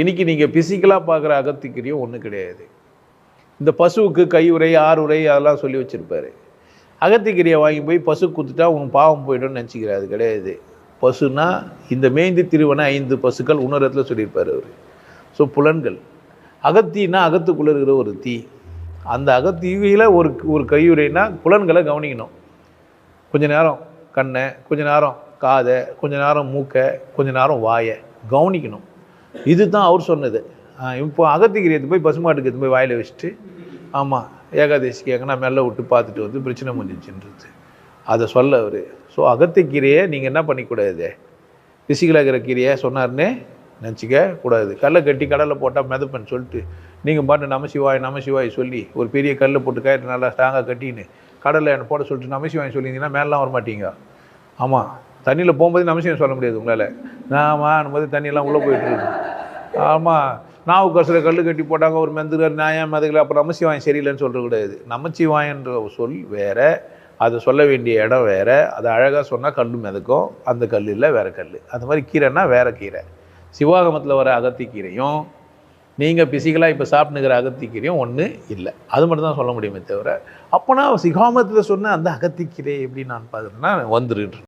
இன்றைக்கி நீங்கள் பிசிக்கலாக பார்க்குற அகத்திக்கிரியும் ஒன்றும் கிடையாது. இந்த பசுவுக்கு கையுறை ஆறுரை அதெல்லாம் சொல்லி வச்சுருப்பார். அகத்திக்கிரியை வாங்கி போய் பசு குத்துட்டா உன் பாவம் போய்டும்னு நினச்சிக்கிறாரு. அது கிடையாது. பசுனா இந்த மேய்ந்து திருவன ஐந்து பசுக்கள் உணரத்துல சொல்லியிருப்பார் அவர். ஸோ புலன்கள். அகத்தின்னா அகத்துக்குள்ளே இருக்கிற ஒரு தீ. அந்த அகத்தீவியில் ஒரு ஒரு கையுறைனா புலன்களை கவனிக்கணும். கொஞ்ச நேரம் கண்ணை கொஞ்ச நேரம் காதை கொஞ்ச நேரம் மூக்கை கொஞ்ச நேரம் வாயை கவனிக்கணும். இதுதான் அவர் சொன்னது. இப்போ அகத்திக்கிரியத்தை போய் பசுமாட்டுக்கு எடுத்து போய் வாயில் வச்சுட்டு ஆமாம் ஏகாதசி கேட்கனா மெல்ல விட்டு பார்த்துட்டு வந்து பிரச்சனை முடிஞ்சிச்சுன்றது அதை சொல்ல அவர். ஸோ அகத்திக்கீரையை நீங்கள் என்ன பண்ணிக்கூடாது? பிசிக்கலாக இருக்கிற கீரையை சொன்னார்னே நினச்சிக்க கூடாது. கல்லை கட்டி கடலில் போட்டால் மிதப்பேன்னு சொல்லிட்டு நீங்கள் பாட்டு நமசிவாய் நமசிவாய் சொல்லி ஒரு பெரிய கல்லை போட்டு கயிறு நல்லா ஸ்ட்ராங்காக கட்டின்னு கடலில் என்னை போட சொல்லிட்டு நமசிவாய் சொல்லியிருந்தீங்கன்னா மேலாம் வர மாட்டீங்க ஆமாம் தண்ணியில் போகும்போது நமசியம் சொல்ல முடியாது உங்களால். நாம போது தண்ணியெல்லாம் உள்ளே போயிட்டு ஆமாம் நாவு கசில் கல் கட்டி போட்டாங்க ஒரு மெந்துக்கார் நியாயம் மதுகளை அப்புறம் நமசிவாயம் சரியில்லைன்னு சொல்கிறக்கூடாது நமச்சிவாயன்ற ஒரு சொல் வேற அதை சொல்ல வேண்டிய இடம் வேறு அதை அழகாக சொன்னால் கல் மிதக்கும் அந்த கல் இல்லை வேறு கல் அந்த மாதிரி கீரைன்னா வேறு கீரை. சிவாகமத்தில் வர அகத்திக்கீரையும் நீங்கள் பிசிக்கலாக இப்போ சாப்பிட்டுக்கிற அகத்திக்கீரையும் ஒன்று இல்லை. அது மட்டும் தான் சொல்ல முடியுமே தவிர அப்போனா சிகாமத்தில் சொன்ன அந்த அகத்திக்கீரை எப்படி நான் பார்க்குறேன்னா வந்துருன்னு